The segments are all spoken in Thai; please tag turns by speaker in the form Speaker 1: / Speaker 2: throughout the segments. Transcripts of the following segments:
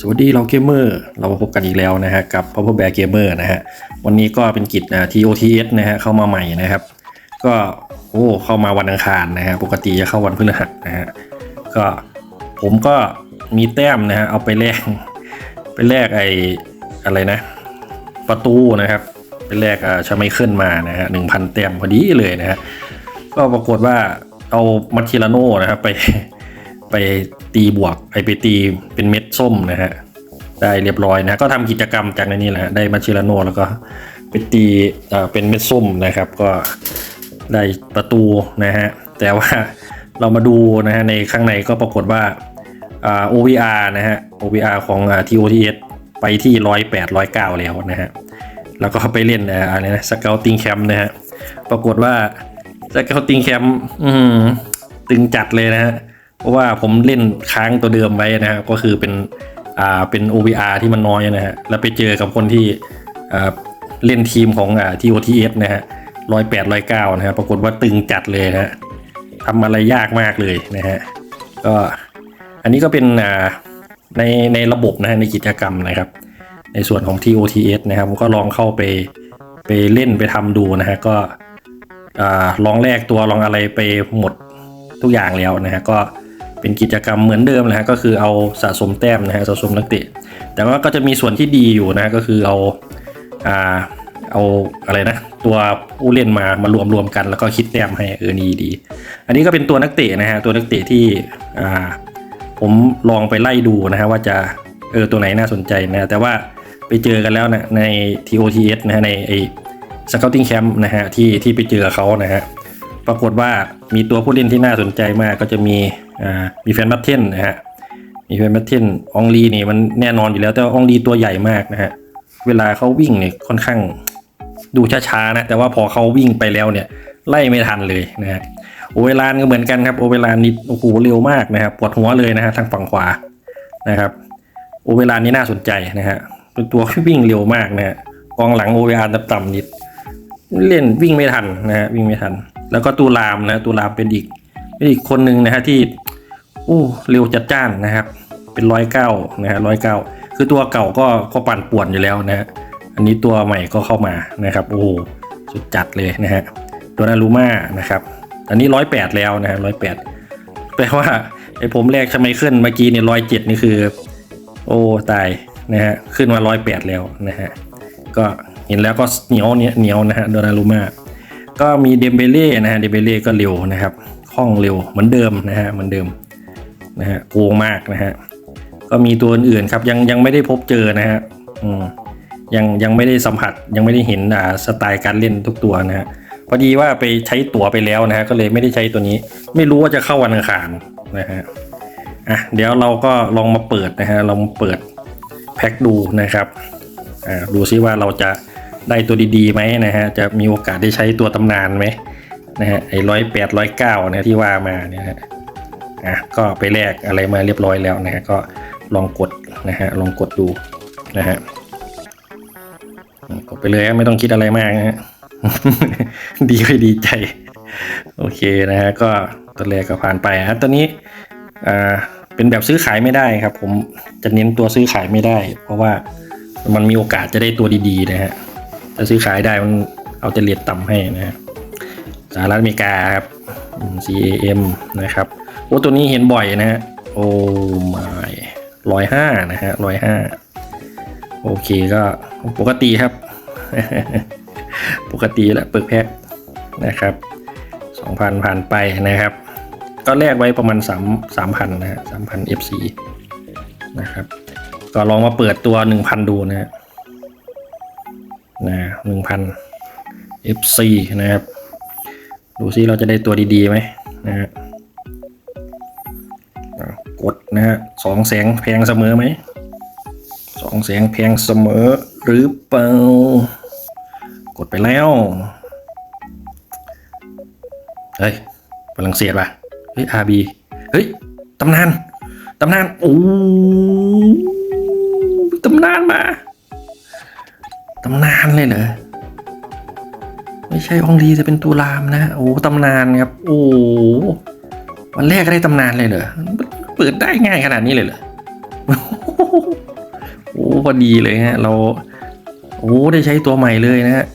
Speaker 1: สวัสดีเราเกมเมอร์เรามาพบกันอีกแล้วนะฮะกับ Power Bear Gamer นะฮะวันนี้ก็เป็นกิจอ่า TOTS นะฮะเข้ามาใหม่นะครับ ก็โอ้เข้ามาวันอังคารนะฮะปกติจะเข้าวันพฤหัสนะฮะก็ผมก็มีแต้มนะฮะเอาไปแลกไปแลกไออะไรนะ ประตูนะครับไปแลกอ่าชาไมเคิลมานะฮะหนึ่งพันแต้มพอดีเลยนะฮะก็ปรากฏว่าเอามาทิลาโน่นะครับไป ไปตีบวกไอไปตีเป็นเม็ดส้มนะฮะได้เรียบร้อยนะ ก็ทำกิจกรรมจากในนี้แหละได้มาชิลาโนแล้วก็ไปตีเอ่อเป็นเม็ดส้มนะครับ ก็ได้ประตูนะฮะแต่ว่าเรามาดูนะฮะในข้างในก็ปรากฏว่าอ่า OVR นะฮะ OVR ของอ่า TOTS ไปที่ร้อยแปดร้อยเก้าแล้วนะฮะแล้วก็ไปเล่นอะไรนะสเกลติงแคมป์นะฮะปรากฏว่าสเกลติงแคมป์ตึงจัดเลยนะฮะ ราะว่าผมเล่นค้างตัวเดิมไว้นะฮะก็คือเป็นอ่าเป็น OVR ที่มันน้อยนะฮะแล้วไปเจอกับคนที่อ่าเล่นทีมของอ่า TOTS นะฮะร้อยแปดร้อยเก้านะฮะปรากฏว่าตึงจัดเลยนะฮะทำอะไรยากมากเลยนะฮะก็อันนี้ก็เป็นอ่าในในระบบนะฮะในกิจกรรมนะครับ ในส่วนของ TOTS นะครับผมก็ลองเข้าไปไปเล่นไปทำดูนะฮะก็อ่าลองแลกตัวลองอะไรไปหมดทุกอย่างแล้วนะฮะก็ เป็นกิจกรรมเหมือนเดิมนะฮะก็คือเอาสะสมแต้มนะฮะสะสมนักเตะ แต่ว่าก็จะมีส่วนที่ดีอยู่นะก็คือเอาอ่าเอาอะไรนะ ตัวผู้เล่นมามารวมรวมกันแล้วก็คิดแต้มให้เออนี่ดี อันนี้ก็เป็นตัวนักเตะนะฮะตัวนักเตะที่อ่าผมลองไปไล่ดูนะฮะว่าจะเออตัวไหนน่าสนใจนะแต่ว่าไปเจอกันแล้วนะใน TOTS นะฮะในไอ้ Scouting Camp นะฮะที่ที่ไปเจอเขานะฮะปรากฏว่ามีตัวผู้เล่นที่น่าสนใจมากก็จะมี อ่ามีแฟนบัตเทนนะฮะมีแฟนบัตเทนองลีนี่มันแน่นอนอยู่แล้ว แต่ว่าองลีตัวใหญ่มากนะฮะเวลาเขาวิ่งเนี่ยค่อนข้างดูช้าๆนะแต่ว่าพอเขาวิ่งไปแล้วเนี่ยไล่ไม่ทันเลยนะฮะโอเวลานก็เหมือนกันครับโอเวลานนี่โอ้โหเร็วมากนะครับปวดหัวเลยนะฮะทางฝั่งขวานะครับโอเวลานนี่น่าสนใจนะฮะเป็นตัวที่วิ่งเร็วมากนะฮะกองหลังโอเวลานต่ำๆนิด เล่นวิ่งไม่ทันนะฮะวิ่งไม่ทัน แล้วก็ตูรามนะตูรามเป็นอีกเป็นอีกคนหนึ่งนะฮะที่ อ้เร็วจัดจ้านนะครับ เป็นร้อยเก้านะฮะร้อยเก้าคือตัวเก่าก็ก็ปั่นป่วนอยู่แล้วนะฮะอันนี้ตัวใหม่ก็เข้ามานะครับ โอ้สุดจัดเลยนะฮะตัวนารูมานะครับ อันนี้ร้อยแปดแล้วนะฮะร้อยแปดแปลว่าไอ้ผมแรกทำไมขึ้นเมื่อกี้เนี่ยร้อยเจ็ดนี่คือ โอ้ตายนะฮะขึ้นมาร้อยแปดแล้วนะฮะก็เห็นแล้วก็เหนียวเนี่ยเหนียวนะฮะโดนารูมาก็มีเดมเบเล่นะฮะเดมเบเล่ก็เร็วนะครับคล่องเร็วเหมือนเดิมนะฮะเหมือนเดิม นะฮะโกงมากนะฮะก็มีตัวอื่นครับยังยังไม่ได้พบเจอนะฮะอืมยังยังไม่ได้สัมผัสยังไม่ได้เห็นอ่าสไตล์การเล่นทุกตัวนะฮะพอดีว่าไปใช้ตั๋วไปแล้วนะฮะก็เลยไม่ได้ใช้ตัวนี้ ไม่รู้ว่าจะเข้าวันอังคารนะฮะอะเดี๋ยวเราก็ลองมาเปิดนะฮะลองเปิดแพ็คดูนะครับอ่าดูซิว่าเราจะได้ตัวดีๆไหมนะฮะจะมีโอกาสได้ใช้ตัวตำนานไหมนะฮะไอ้ร้อยแปดร้อยเก้านะที่ว่ามาเนี่ยฮะ อะก็ไปแลกอะไรมาเรียบร้อยแล้วนะฮะก็ลองกดนะฮะลองกดดูนะฮะกดไปเลยไม่ต้องคิดอะไรมากนะฮะดีก็ดีใจ โอเคนะฮะก็ตัวแรกก็ผ่านไปฮะตัวนี้อ่าเป็นแบบซื้อขายไม่ได้ครับ ผมจะเน้นตัวซื้อขายไม่ได้ เพราะว่ามันมีโอกาสจะได้ตัวดีๆนะฮะถ้าซื้อขายได้มันเอาจะเลียดต่ำให้นะฮะสหรัฐอเมริกาครับ CAM นะครับ โอ้ตัวนี้เห็นบ่อยนะฮะ โอ้ไม่ร้อยห้านะฮะร้อยห้าโอเคก็ปกติครับ ปกติแหละเปิดแพ็คนะครับสองพันผ่านไปนะครับ ก็แลกไว้ประมาณสามสามพันนะฮะสามพัน FC นะครับ ก็ลองมาเปิดตัวหนึ่งพันดูนะฮะนะหนึ่งพัน FC นะครับ ดูซิเราจะได้ตัวดีๆไหมนะฮะ กดนะฮะสองแสงแพงเสมอไหมสองแสงแพงเสมอหรือเปล่ากดไปแล้วเฮ้ยฝรั่งเศสป่ะเฮ้ย RB เฮ้ยตำนานตำนานโอ้ตำนานมาตำนานเลยเหรอไม่ใช่องลีแต่เป็นตุลามนะโอ้ตำนานครับโอ้วันแรกก็ได้ตำนานเลยเหรอ เปิดได้ง่ายขนาดนี้เลยเหรอพอดีเลยฮะ เรา โอ้ได้ใช้ตัวใหม่เลยนะฮะ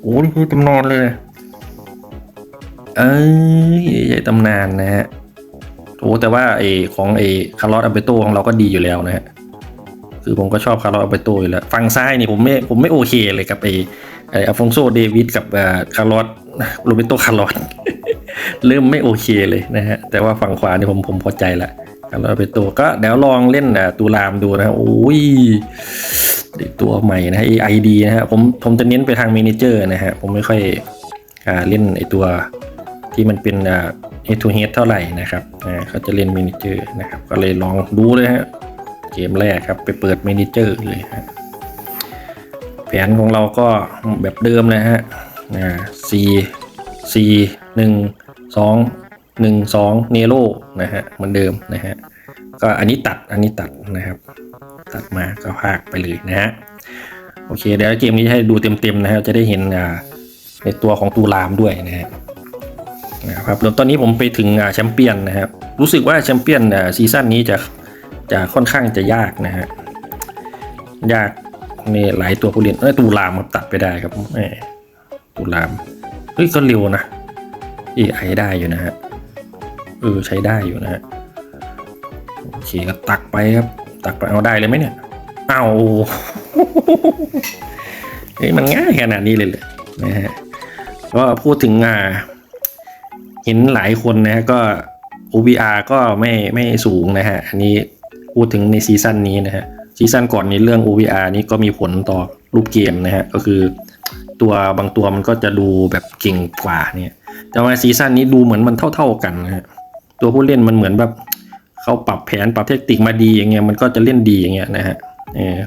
Speaker 1: โอ้นี่คือตำนานเลย เอ้ยใช้ตำนานนะฮะโอ้แต่ว่าไอของไอคาร์ลอสอัลเบโตของเราก็ดีอยู่แล้วนะฮะคือผมก็ชอบคาร์ลอสอัลเบโตอยู่แล้วฝั่งซ้ายนี่ผมไม่ผมไม่โอเคเลยกับไอไออัลฟองโซเดวิดกับเอ่อคาร์ลอสโรเบโตคาร์ลอส เริ่มไม่โอเคเลยนะฮะ แต่ว่าฝั่งขวานี่ผมผมพอใจละคาร์ลอสอัลเบโตก็เดี๋ยวลองเล่นอะตูรามดูนะฮะโอ้ยตัวใหม่นะฮะ AID นะฮะผมผมจะเน้นไปทางเมนเจอร์นะฮะ ผมไม่ค่อยอ่าเล่นไอตัวที่มันเป็นอ่า head to head เท่าไหร่นะครับอ่าเขาจะเล่นเมนเจอร์นะครับ ก็เลยลองดูเลยฮะ เกมแรกครับ ไปเปิดเมนเจอร์เลยฮะแผนของเราก็แบบเดิมนะฮะอ่าสี่สี่หนึ่ง สองหนึ่งสองเนโรนะฮะเหมือนเดิมนะฮะก็อันนี้ตัดอันนี้ตัดนะครับ ตัดมาก็พากไปเลยนะฮะโอเคเดี๋ยวเกมนี้ให้ดูเต็มๆนะฮะจะได้เห็นอ่าในตัวของตูรามด้วยนะฮะนะครับแล้วตอนนี้ผมไปถึงอ่าแชมเปี้ยนนะครับรู้สึกว่าแชมเปี้ยนอ่าซีซั่นนี้จะจะค่อนข้างจะยากนะฮะยากในหลายตัวผู้เล่นเอ้ยตูรามครับตัดไปได้ครับตูรามเฮ้ยก็เร็วนะ AI ได้อยู่นะฮะ เออใช้ได้อยู่นะฮะ โอเคก็ตักไปครับ ตักไปเอาได้เลยไหมเนี่ย เอาเฮ้ยมันง่ายขนาดนี้เลยเลยนะฮะก็พูดถึงอ่าเห็นหลายคนนะฮะก็ OBR ก็ไม่ไม่สูงนะฮะ อันนี้พูดถึงในซีซั่นนี้นะฮะซีซั่นก่อนนี้เรื่อง OVR นี้ก็มีผลต่อรูปเกมนะฮะ ก็คือ ตัวบางตัวมันก็จะดูแบบเก่งกว่าเนี่ย แต่ว่าซีซั่นนี้ดูเหมือนมันเท่า ๆกันนะฮะตัวผู้เล่นมันเหมือนแบบเขาปรับแผนปรับเทคนิคมาดีอย่างเงี้ยมันก็จะเล่นดีอย่างเงี้ยนะฮะเออ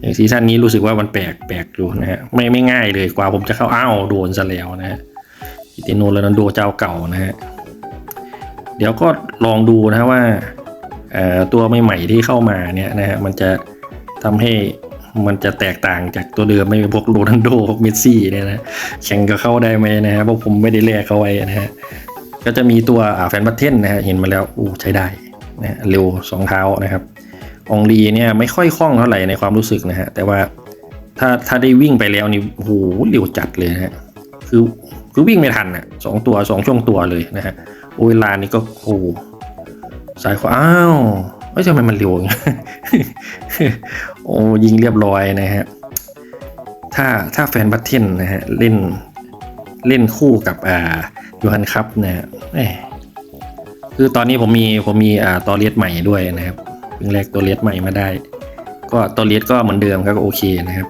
Speaker 1: อย่างซีซั่นนี้รู้สึกว่ามันแปลกแปลกอยู่นะฮะไม่ไม่ง่ายเลยกว่าผมจะเข้าอ้าวโดนซะแล้วนะฮะอิติโนโรนัลโดเจ้าเก่านะฮะเดี๋ยวก็ลองดูนะว่าเอ่อตัวใหม่ๆที่เข้ามาเนี่ยนะฮะมันจะทำให้ มันจะแตกต่างจากตัวเดิมไม่พวกโรนัลโดพวกเมสซี่เนี่ยนะแข่งกับเข้าได้ไหมนะฮะเพราะผมไม่ได้แลกเขาไว้นะฮะก็จะมีตัวแฟนบัตเทนนะฮะเห็นมาแล้วอู้ใช้ได้นะฮะเร็วสองเท้านะครับองลีเนี่ยไม่ค่อยคล่องเท่าไหร่ในความรู้สึกนะฮะแต่ว่าถ้าถ้าได้วิ่งไปแล้วนี่โหเร็วจัดเลยนะฮะคือคือวิ่งไม่ทันอะสองตัวสองช่วงตัวเลยนะฮะโอเวลานี่ก็โอ้โหสายขวาอ้าวเอ้ยทำไมมันเร็วอย่างเงี้ย อ้ยิงเรียบร้อยนะฮะ ถ้าถ้าแฟนบัตเทนนะฮะ เล่นเล่นคู่กับอ่ายูฮันคัพนะฮะคือตอนนี้ผมมีผมมีอ่าตอเลสใหม่ด้วยนะครับเพิ่งแรกตัวเลสใหม่มาได้ ก็ตอเลสก็เหมือนเดิมครับก็โอเคนะครับ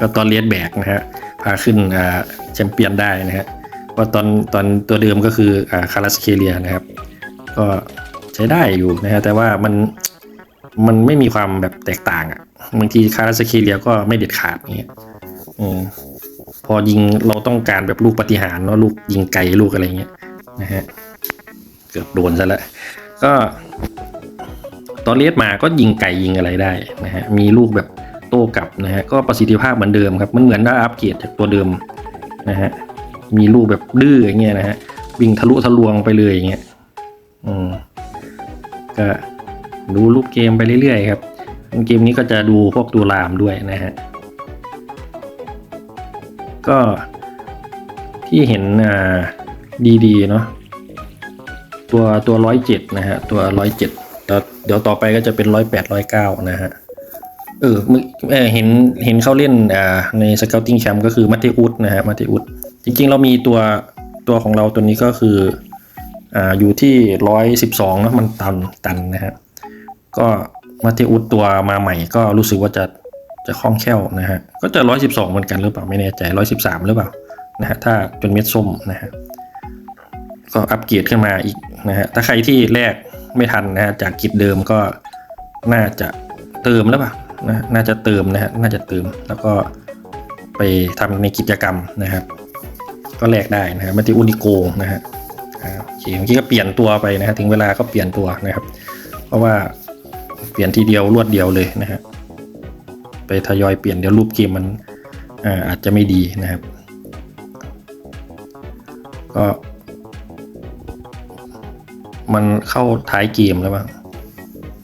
Speaker 1: ก็ตอเลสแบกนะฮะพาขึ้นอ่าแชมเปี้ยนได้นะฮะเพราตอนตอนตัวเดิมก็คืออ่าคาราสเคเลียนะครับ ก็ใช้ได้อยู่นะฮะแต่ว่ามัน มันไม่มีความแบบแตกต่างอะ่ะบางทีคาราสเคเลียก็ไม่เด็ดขาดเงี้ยอืมพอยิงเราต้องการแบบลูกปฏิหารเนาะลูกยิงไกลลูกอะไรเงี้ยนะฮะเกือบโดนซะแล้วก็ตอนเลียสมาก็ยิงไก่ยิงอะไรได้นะฮะมีลูกแบบโต้กลับนะฮะก็ประสิทธิภาพเหมือนเดิมครับ มันเหมือนได้อัปเกรดจากตัวเดิมนะฮะมีลูกแบบดื้ออย่างเงี้ยนะฮะวิ่งทะลุทะลวงไปเลยอย่างเงี้ยอืมก็ ดูรูปเกมไปเรื่อยๆครับเกมนี้ก็จะดูพวกตัวรามด้วยนะฮะก็ที่เห็นอ่าดีๆเนาะตัวตัวร้อยเจ็ดนะฮะตัวร้อยเจ็ดเดี๋ยวต่อไปก็จะเป็นร้อยแปดร้อยเก้านะฮะเออมึเอเห็นเห็นเขาเล่นอ่าในสเกลติ้งแชมป์ก็คือมัตเตอุสนะฮะมัตเตอุสจริงๆ เรามีตัวตัวของเราตัวนี้ก็คืออ่าอยู่ที่ร้อยสิบสองนะมันตันตันนะฮะ ก็มาเทอุสตัวมาใหม่ก็รู้สึกว่าจะจะคล่องแคล่วนะฮะ ก็จะร้อยสิบสองเหมือนกันหรือเปล่าไม่แน่ใจร้อยสิบสามหรือเปล่านะฮะถ้าเป็นเม็ดส้มนะฮะก็อัปเกรดขึ้นมาอีกนะฮะถ้าใครที่แรกไม่ทันนะฮะจากกิจเดิมก็น่าจะเติมแล้วเปล่านะน่าจะเติมนะฮะน่าจะเติมแล้วก็ไปทำในกิจกรรมนะครับ ก็แลกได้นะฮะมาติอุนิโกนะฮะโอเคเมื่อกี้ก็เปลี่ยนตัวไปนะฮะถึงเวลาก็เปลี่ยนตัวนะครับ เพราะว่า เปลี่ยนทีเดียวรวดเดียวเลยนะฮะไปทยอยเปลี่ยนเดี๋ยวรูปเกมมันอาอาจจะไม่ดีนะครับ ก็ มันเข้าท้ายเกมแล้วบ้าง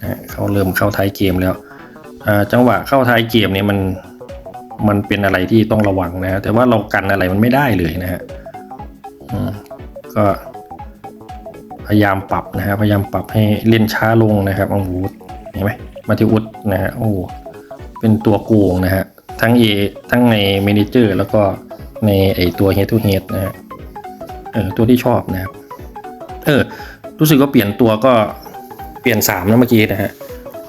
Speaker 1: นะเขาเริ่มเข้าท้ายเกมแล้วจังหวะเข้าท้ายเกมเนี่ยมันมันเป็นอะไรที่ต้องระวังนะแต่ว่าเรากันอะไรมันไม่ได้เลยนะฮะก็พยายามปรับนะฮะพยายามปรับให้เล่นช้าลงนะครับโอ้โห เห็นไหมมาทิอุสนะฮะโอ้เป็นตัวโกงนะฮะ ทั้ง A ทั้งในเมนเจอร์แล้วก็ในไอตัว Head to Head นะฮะเออตัวที่ชอบนะครับเออ รู้สึกว่าเปลี่ยนตัวก็เปลี่ยนสามนะเมื่อกี้นะฮะ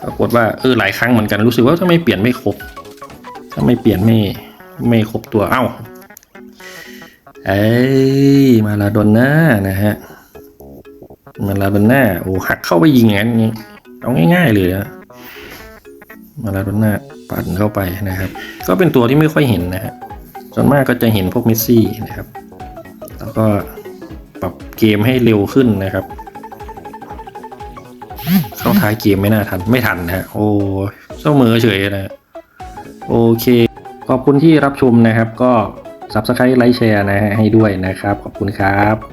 Speaker 1: ปรากฏว่าเออหลายครั้งเหมือนกันรู้สึกว่าถ้าไม่เปลี่ยนไม่ครบ ถ้าไม่เปลี่ยนไม่ไม่ครบตัวเอ้าเอ้ยมาลาโดนน่านะฮะมาลาโดนน่าโอ้หักเข้าไปยิงอย่างนั้นนี่ เอาง่าย ๆ เลยนะมาลาโดน่าปั่นเข้าไปนะครับ ก็เป็นตัวที่ไม่ค่อยเห็นนะฮะส่วนมากก็จะเห็นพวกเมสซี่นะครับ แล้วก็ปรับเกมให้เร็วขึ้นนะครับ เข้าท้ายเกมไม่น่าทัน ไม่ทันนะฮะโอ้เสมอเฉยนะโอเค ขอบคุณที่รับชมนะครับ ก็ Subscribe ไลค์แชร์นะฮะให้ด้วยนะครับ ขอบคุณครับ